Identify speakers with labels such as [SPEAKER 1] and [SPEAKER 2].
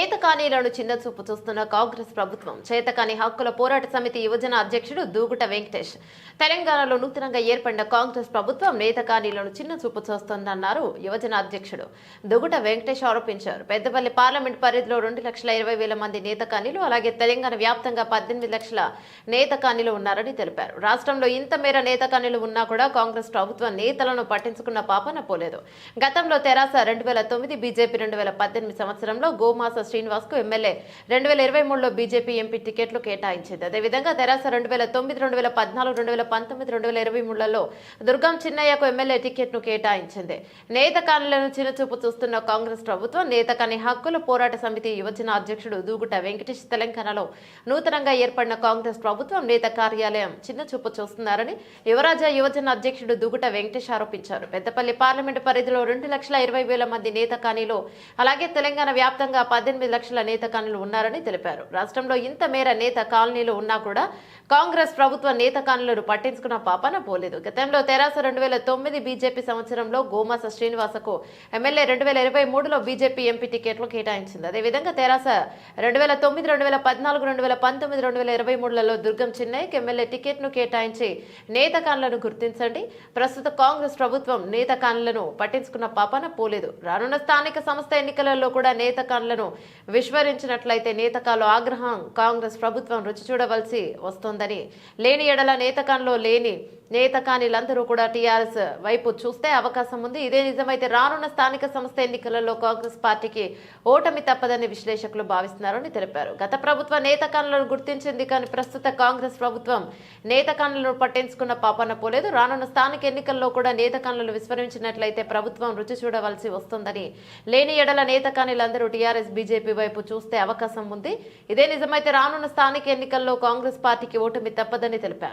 [SPEAKER 1] చేతకానీలను చిన్న చూపు చూస్తున్న కాంగ్రెస్ ప్రభుత్వం చేతకాని హక్కుల పోరాట సమితి యువజన అధ్యక్షుడు దూగుట వెంకటేష్. తెలంగాణలో నూతనంగా ఏర్పడిన కాంగ్రెస్ ప్రభుత్వం నేతకానీలను చిన్న చూపు చూస్తోందన్నారు యువజన అధ్యక్షుడు. దుగుట వెంకటేష్ ఆరోపించారు. పెద్దపల్లి పార్లమెంట్ పరిధిలో రెండు లక్షల ఇరవై వేల మంది నేతకానీలు అలాగే తెలంగాణ వ్యాప్తంగా పద్దెనిమిది లక్షల నేతకానీలు ఉన్నారని తెలిపారు. రాష్ట్రంలో ఇంత మేర నేత ఉన్నా కూడా కాంగ్రెస్ ప్రభుత్వం నేతలను పట్టించుకున్న పాపన పోలేదు. గతంలో తెరాస రెండు వేల తొమ్మిది బీజేపీ రెండు వేల పద్దెనిమిది సంవత్సరంలో గోమాస శ్రీనివాస్కు ఎమ్మెల్యే. రెండు వేల ఇరవై మూడులో బీజేపీ ఎంపీ టికెట్లు కేటాయించింది. అదేవిధంగా తెరాస రెండు వేల తొమ్మిది రెండు వేల పద్నాలుగు రెండు వేల పంతొమ్మిది రెండు వేల ఇరవై మూడులలో దుర్గం చిన్నయ్యకు ఎమ్మెల్యే టికెట్ను కేటాయించింది. నేత కానులను చిన్నచూపు చూస్తున్న కాంగ్రెస్ ప్రభుత్వం నేత కాని హక్కుల పోరాట సమితి యువజన అధ్యక్షుడు దూగుట వెంకటేష్ తెలంగాణలో నూతనంగా ఏర్పడిన కాంగ్రెస్ ప్రభుత్వం నేత కార్యాలయం చిన్నచూపు చూస్తున్నారని యువరాజ యువజన అధ్యక్షుడు దూగుట వెంకటేష్ ఆరోపించారు. పెద్దపల్లి పార్లమెంటు పరిధిలో రెండు లక్షల ఇరవై వేల మంది నేత కానీలు అలాగే తెలంగాణ వ్యాప్తంగా పద్దెనిమిది లక్షల నేత కాలనీలు ఉన్నారని తెలిపారు. రాష్ట్రంలో ఇంత మేర నేత కాలనీలు ఉన్నా కూడా కాంగ్రెస్ ప్రభుత్వ నేత కాలనీలను పట్టించుకున్న పాపన పోలేదు. గతంలో తెరాస రెండు వేల తొమ్మిది బీజేపీ సంవత్సరంలో గోమాస శ్రీనివాసకు ఎమ్మెల్యే రెండు వేల ఇరవై మూడులో బీజేపీ ఎంపీ టికెట్లు కేటాయించింది. అదేవిధంగా తెరాస రెండు వేల తొమ్మిది రెండు వేల పద్నాలుగు రెండు వేల పంతొమ్మిది రెండు వేల ఇరవై మూడులలో దుర్గం చిన్నయ్యకి ఎమ్మెల్యే టికెట్ను కేటాయించి నేత కానులను గుర్తించండి. ప్రస్తుత కాంగ్రెస్ ప్రభుత్వం నేత కానులను పట్టించుకున్న పాపన పోలేదు. రానున్న స్థానిక సంస్థ ఎన్నికలలో కూడా నేత కానులను విస్మరించినట్లయితే నేతకాలు ఆగ్రహం కాంగ్రెస్ ప్రభుత్వం రుచి చూడవలసి వస్తోందని. లేని ఎడల నేతకంలో లేని నేతకానిలందరూ కూడా టీఆర్ఎస్ వైపు చూస్తే అవకాశం ఉంది. ఇదే నిజమైతే రానున్న స్థానిక సంస్థ ఎన్నికలలో కాంగ్రెస్ పార్టీకి ఓటమి తప్పదని విశ్లేషకులు భావిస్తున్నారని తెలిపారు. గత ప్రభుత్వ నేతకాలను గుర్తించింది కానీ ప్రస్తుత కాంగ్రెస్ ప్రభుత్వం నేతకాలను పట్టించుకున్న పాపన పోలేదు. రానున్న స్థానిక ఎన్నికల్లో కూడా నేతకాలను విస్మరించినట్లయితే ప్రభుత్వం రుచి చూడవలసి వస్తుందని. లేని ఎడల నేతకానిలందరూ టీఆర్ఎస్ బీజేపీ వైపు చూస్తే అవకాశం ఉంది. ఇదే నిజమైతే రానున్న స్థానిక ఎన్నికల్లో కాంగ్రెస్ పార్టీకి ఓటమి తప్పదని తెలిపారు.